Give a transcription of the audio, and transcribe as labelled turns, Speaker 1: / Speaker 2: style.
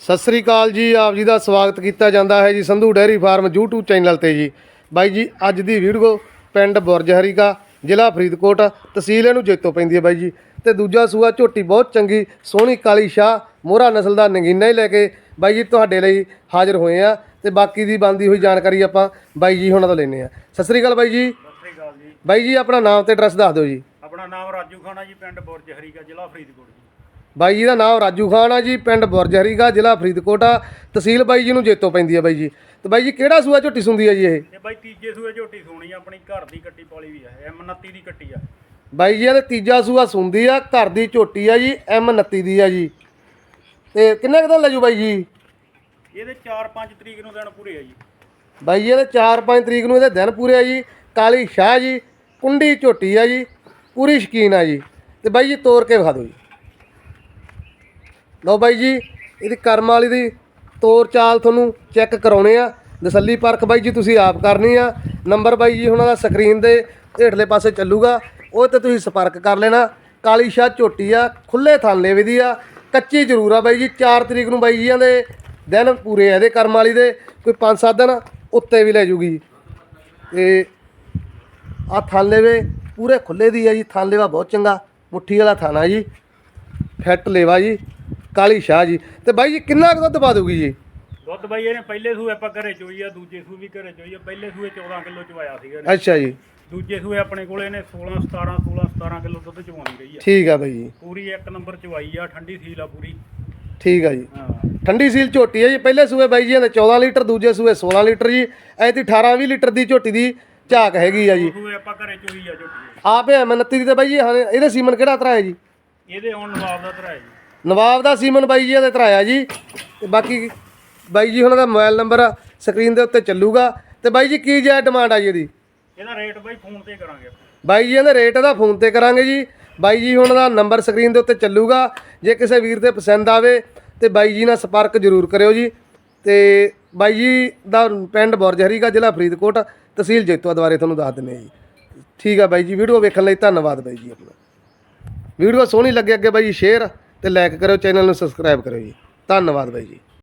Speaker 1: ਸਤਿ ਸ੍ਰੀ ਅਕਾਲ ਜੀ ਆਪ ਜੀ ਦਾ ਸਵਾਗਤ ਕੀਤਾ ਜਾਂਦਾ ਹੈ ਜੀ Sandhu dairy farm YouTube channel ਤੇ ਜੀ। ਬਾਈ ਜੀ ਅੱਜ ਦੀ ਵੀਡੀਓ ਪਿੰਡ ਬੁਰਜ ਹਰੀਕਾ ਜ਼ਿਲ੍ਹਾ ਫਰੀਦਕੋਟ ਤਹਿਸੀਲ ਇਹਨੂੰ ਜੇਤੋ ਪੈਂਦੀ ਹੈ ਬਾਈ ਜੀ। ਤੇ ਦੂਜਾ ਸੂਆ ਝੋਟੀ ਬਹੁਤ ਚੰਗੀ ਸੋਹਣੀ ਕਾਲੀ ਸ਼ਾਹ ਮੋਹਰਾ ਨਸਲ ਦਾ ਨਗੀਨਾ ਹੀ ਲੈ ਕੇ ਬਾਈ ਜੀ ਤੁਹਾਡੇ ਲਈ ਹਾਜ਼ਰ ਹੋਏ ਆ। ਤੇ ਬਾਕੀ ਦੀ ਬੰਦੀ ਹੋਈ ਜਾਣਕਾਰੀ ਆਪਾਂ ਬਾਈ ਜੀ ਹੁਣਾਂ ਤੋਂ ਲੈਨੇ ਆ। ਸਤਿ ਸ੍ਰੀ ਅਕਾਲ ਬਾਈ ਜੀ।
Speaker 2: ਸਤਿ ਸ੍ਰੀ ਅਕਾਲ ਜੀ।
Speaker 1: ਬਾਈ ਜੀ ਆਪਣਾ ਨਾਮ ਤੇ ਐਡਰੈਸ ਦੱਸ ਦਿਓ ਜੀ।
Speaker 2: ਆਪਣਾ ਨਾਮ ਰਾਜੂ ਖਾਨਾ ਜੀ ਪਿੰਡ ਬੁਰਜ ਹਰੀਕਾ ਜ਼ਿਲ੍ਹਾ ਫਰੀਦਕੋਟ
Speaker 1: ਬਾਈ ਜੀ ਦਾ ਨਾਮ ਰਾਜੂ ਖਾਨ ਆ ਜੀ ਪਿੰਡ ਬੁਰਜ ਹਰੀਕਾ ਜ਼ਿਲ੍ਹਾ ਫਰੀਦਕੋਟ ਆ। ਤਹਿਸੀਲ ਬਾਈ ਜੀ ਨੂੰ ਜੇਤੋ ਪੈਂਦੀ ਆ ਬਾਈ ਜੀ। ਤੇ ਬਾਈ ਜੀ ਕਿਹੜਾ ਸੂਆ ਝੋਟੀ ਸੁੰਦੀ ਆ ਜੀ ਇਹ?
Speaker 2: ਤੇ ਬਾਈ ਤੀਜੇ ਸੂਏ ਝੋਟੀ ਸੋਣੀ ਆ ਆਪਣੀ ਘਰ ਦੀ ਕੱਟੀ ਪਾਲੀ ਵੀ ਆ ਐਮ 29 ਦੀ ਕੱਟੀ ਆ।
Speaker 1: ਬਾਈ ਜੀ ਇਹਦੇ ਤੀਜਾ ਸੂਆ ਸੁੰਦੀ ਆ ਘਰ ਦੀ ਝੋਟੀ ਆ ਜੀ ਐਮ 29 ਦੀ ਆ ਜੀ। ਤੇ ਕਿੰਨੇ ਕੁ ਦਿਨ ਲੈ ਜੂ ਬਾਈ ਜੀ?
Speaker 2: ਇਹਦੇ 4-5 ਤਰੀਕ ਨੂੰ ਦਿਨ ਪੂਰੇ ਆ ਜੀ।
Speaker 1: ਬਾਈ ਜੀ ਇਹਦੇ 4-5 ਤਰੀਕ ਨੂੰ ਇਹਦੇ ਦਿਨ ਪੂਰੇ ਆ ਜੀ। ਕਾਲੀ ਸ਼ਾਹ ਜੀ ਕੁੰਡੀ ਝੋਟੀ ਆ ਜੀ ਪੂਰੀ ਸ਼ਕੀਨ ਆ ਜੀ। ਤੇ ਬਾਈ ਜੀ ਤੋੜ ਕੇ ਵਿਖਾ ਦਿਓ ਜੀ। ਲਓ ਬਾਈ ਜੀ, ਇਹਦੀ ਕਰਮ ਵਾਲੀ ਦੀ ਤੋਰ ਚਾਲ ਤੁਹਾਨੂੰ ਚੈੱਕ ਕਰਾਉਣੇ ਆ। ਤਸੱਲੀ ਪਰਖ ਬਾਈ ਜੀ, ਤੁਸੀਂ ਆਪ ਕਰਨੀ ਆ। ਨੰਬਰ ਬਾਈ ਜੀ ਉਹਨਾਂ ਦਾ ਸਕਰੀਨ ਦੇ ਹੇਠਲੇ ਪਾਸੇ ਚੱਲੂਗਾ। ਉਹ ਤੇ ਤੁਸੀਂ ਸੰਪਰਕ ਕਰ ਲੈਣਾ। ਕਾਲੀ ਸ਼ਾਹ ਝੋਟੀ ਆ ਖੁੱਲੇ ਥਾਲੇ ਵੀ ਦੀ ਆ। ਕੱਚੀ ਜ਼ਰੂਰ ਆ ਬਾਈ ਜੀ 4 ਤਰੀਕ ਨੂੰ ਬਾਈ ਜੀਆਂ ਦੇ ਦਿਨ ਪੂਰੇ ਆ ਇਹਦੇ ਕਰਮ ਵਾਲੀ ਦੇ। ਕੋਈ 5-7 ਦਿਨ ਉੱਤੇ ਵੀ ਲੈ ਜੂਗੀ। ਤੇ ਆ ਥਾਲੇ ਵੇ ਪੂਰੇ ਖੁੱਲੇ ਦੀ ਆ ਜੀ, ਥਾਲੇ ਵਾ ਬਹੁਤ ਚੰਗਾ। ਮੁੱਠੀ ਵਾਲਾ ਥਾਣਾ ਜੀ। ਫੈਟ ਲੇਵਾ ਜੀ। ਕਾਲੀ ਸ਼ਾਹ ਜੀ। ਤੇ ਬਾਈ ਜੀ ਕਿੰਨਾ ਕੁ ਦੁੱਧ ਪਾ ਦੂਗੀ ਜੀ?
Speaker 2: ਦੁੱਧ ਬਾਈ ਇਹਨੇ ਪਹਿਲੇ ਸੂਏ ਆਪਾਂ ਘਰੇ ਚੋਈ ਆ ਦੂਜੇ ਸੂਏ ਵੀ ਘਰੇ ਚੋਈ ਆ। ਪਹਿਲੇ ਸੂਏ 14 ਕਿਲੋ ਚਵਾਇਆ ਸੀਗਾ ਇਹਨੇ।
Speaker 1: ਅੱਛਾ ਜੀ।
Speaker 2: ਦੂਜੇ ਸੂਏ ਆਪਣੇ ਕੋਲ ਇਹਨੇ 16 17 16 17 ਕਿਲੋ ਦੁੱਧ ਚਵਾਉਣੀ ਰਹੀ ਆ।
Speaker 1: ਠੀਕ ਆ ਬਾਈ ਜੀ।
Speaker 2: ਪੂਰੀ ਇੱਕ ਨੰਬਰ ਚਵਾਈ ਆ ਠੰਡੀ ਸੀਲ ਆ ਪੂਰੀ।
Speaker 1: ਠੀਕ ਆ ਜੀ।
Speaker 2: ਹਾਂ।
Speaker 1: ਠੰਡੀ ਸੀਲ ਝੋਟੀ ਹੈ ਜੀ। ਪਹਿਲੇ ਸੂਏ ਬਾਈ ਜੀ ਨੇ 14 ਲੀਟਰ ਦੂਜੇ ਸੂਏ 16 ਲੀਟਰ ਜੀ। ਐਤੀ 18 20 ਲੀਟਰ ਦੀ ਝੋਟੀ ਦੀ ਝਾਕ ਹੈਗੀ ਆ ਜੀ।
Speaker 2: ਸੂਏ ਆਪਾਂ ਘਰੇ ਚੋਈ ਆ ਝੋਟੀ
Speaker 1: ਆਪੇ ਐਮਨਤੀ ਦੀ ਤੇ ਬਾਈ ਜੀ ਇਹਦੇ ਸੀਮਨ ਕਿਹੜਾ ਤਰਾ ਹੈ ਜੀ?
Speaker 2: ਇਹਦੇ ਹੁਣ ਨਵਾਬ ਦਾ ਧਰਾ ਹੈ ਜੀ।
Speaker 1: ਨਵਾਬ ਦਾ ਸੀਮਨ ਬਾਈ ਜੀ ਇਹਦੇ ਤਰਾਇਆ ਜੀ। ਤੇ ਬਾਕੀ ਬਾਈ ਜੀ ਉਹਨਾਂ ਦਾ ਮੋਬਾਈਲ ਨੰਬਰ ਸਕਰੀਨ ਦੇ ਉੱਤੇ ਚੱਲੂਗਾ। ਤੇ ਬਾਈ ਜੀ ਕੀ ਜੇ ਡਿਮਾਂਡ ਆ ਜੀ ਇਹਦੀ?
Speaker 2: ਇਹਦਾ ਰੇਟ ਬਾਈ ਫੋਨ ਤੇ ਕਰਾਂਗੇ।
Speaker 1: ਬਾਈ ਜੀ ਇਹਦੇ ਰੇਟ ਦਾ ਫੋਨ ਤੇ ਕਰਾਂਗੇ ਜੀ। ਬਾਈ ਜੀ ਉਹਨਾਂ ਦਾ ਨੰਬਰ ਸਕਰੀਨ ਦੇ ਉੱਤੇ ਚੱਲੂਗਾ। ਜੇ ਕਿਸੇ ਵੀਰ ਦੇ ਪਸੰਦ ਆਵੇ ਤੇ ਬਾਈ ਜੀ ਨਾਲ ਸੰਪਰਕ ਜ਼ਰੂਰ ਕਰਿਓ ਜੀ। ਤੇ ਬਾਈ ਜੀ ਦਾ ਪਿੰਡ ਬੁਰਜ ਹਰੀਕਾ ਜ਼ਿਲ੍ਹਾ ਫਰੀਦਕੋਟ। ਤਹਿਸੀਲ ਜੈਤੋ ਦੁਆਰੇ ਤੁਹਾਨੂੰ ਦੱਸ ਦਿੰਦੇ ਜੀ। ਠੀਕ ਆ ਬਾਈ ਜੀ ਵੀਡੀਓ ਵੇਖਣ ਲਈ ਧੰਨਵਾਦ ਬਾਈ ਜੀ ਆਪਣਾ। ਵੀਡੀਓ ਸੋਹਣੀ ਲੱਗੇ ਅੱਗੇ ਬਾਈ ਜੀ ਸ਼ੇਅਰ। ਤੇ ਲਾਈਕ ਕਰਿਓ ਚੈਨਲ ਨੂੰ ਸਬਸਕ੍ਰਾਈਬ ਕਰੋ ਜੀ। ਧੰਨਵਾਦ ਬਾਈ ਜੀ।